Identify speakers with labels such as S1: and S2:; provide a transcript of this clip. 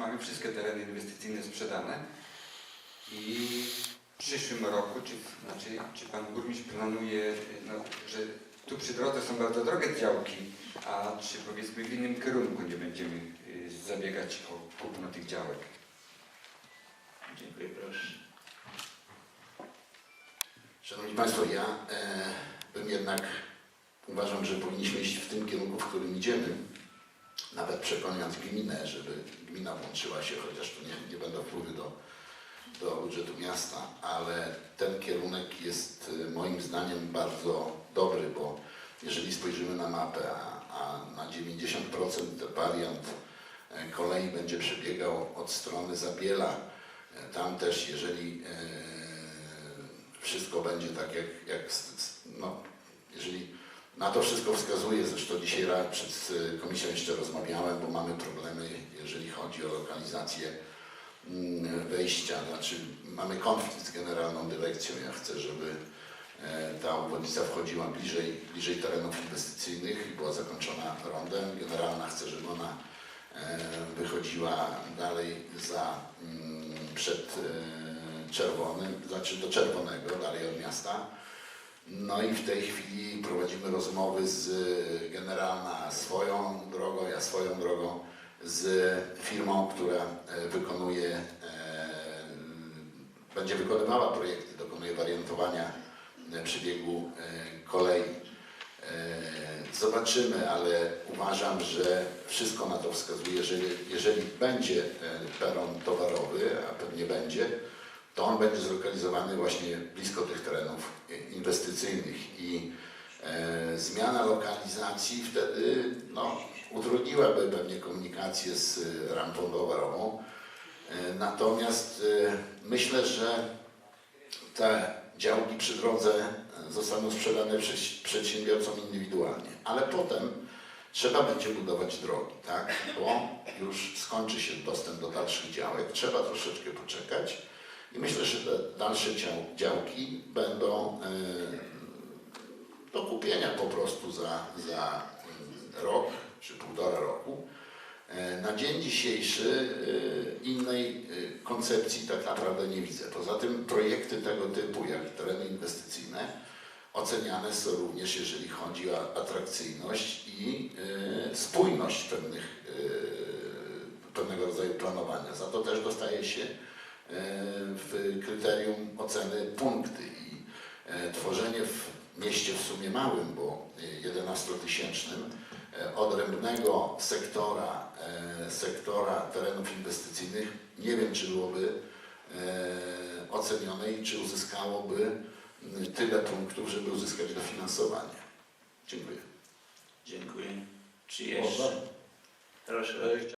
S1: mamy wszystkie tereny inwestycyjne sprzedane i w przyszłym roku, czy, znaczy, czy Pan Burmistrz planuje, no, że tu przy drodze są bardzo drogie działki, a czy powiedzmy w innym kierunku nie będziemy y, zabiegać o kupno tych działek?
S2: Dziękuję, proszę.
S3: Szanowni Państwo, ja e, bym jednak uważam, że powinniśmy iść w tym kierunku, w którym idziemy, nawet przekonując gminę, żeby gmina włączyła się, chociaż tu nie, nie będą wpływy do, do budżetu miasta, ale ten kierunek jest e, moim zdaniem bardzo dobry, bo jeżeli spojrzymy na mapę, a, a na 90% wariant e, kolei będzie przebiegał od strony Zabiela, e, tam też jeżeli e, wszystko będzie tak jak, jak no, jeżeli na to wszystko wskazuje, zresztą dzisiaj przed y, komisją jeszcze rozmawiałem, bo mamy problemy, jeżeli chodzi o lokalizację mm, wejścia, znaczy mamy konflikt z generalną dyrekcją. Ja chcę, żeby e, ta obwodnica wchodziła bliżej, bliżej terenów inwestycyjnych i była zakończona rondem. Generalna chce, żeby ona e, wychodziła dalej za, mm, przed e, czerwonym, znaczy do czerwonego, dalej od miasta. No i w tej chwili prowadzimy rozmowy z e, generalna swoją drogą, ja swoją drogą, z firmą, która e, wykonuje, e, będzie wykonywała projekty, dokonuje wariantowania e, przebiegu kolei. Zobaczymy, ale uważam, że wszystko na to wskazuje, że jeżeli będzie peron towarowy, a pewnie będzie, to on będzie zlokalizowany właśnie blisko tych terenów inwestycyjnych i e, zmiana lokalizacji wtedy no, utrudniłaby pewnie komunikację z rampą towarową. E, natomiast e, myślę, że te działki przy drodze zostaną sprzedane przedsiębiorcom indywidualnie, ale potem trzeba będzie budować drogi, tak? Bo już skończy się dostęp do dalszych działek, trzeba troszeczkę poczekać i myślę, że te dalsze dział, działki będą e, do kupienia po prostu za, za mm, rok czy półtora roku. E, Na dzień dzisiejszy e, innej e, koncepcji tak naprawdę nie widzę. Poza tym projekty tego typu, jak tereny inwestycyjne, oceniane są również, jeżeli chodzi o atrakcyjność i e, spójność pewnych, e, pewnego rodzaju planowania. Za to też dostaje się e, w kryterium oceny punkty i e, tworzenie w mieście w sumie małym, bo e, 11-tysięcznym, e, odrębnego sektora, e, sektora terenów inwestycyjnych nie wiem, czy byłoby ocenione i czy uzyskałoby tyle punktów, żeby uzyskać dofinansowanie. Dziękuję.
S2: Dziękuję. Czy jeszcze? Proszę.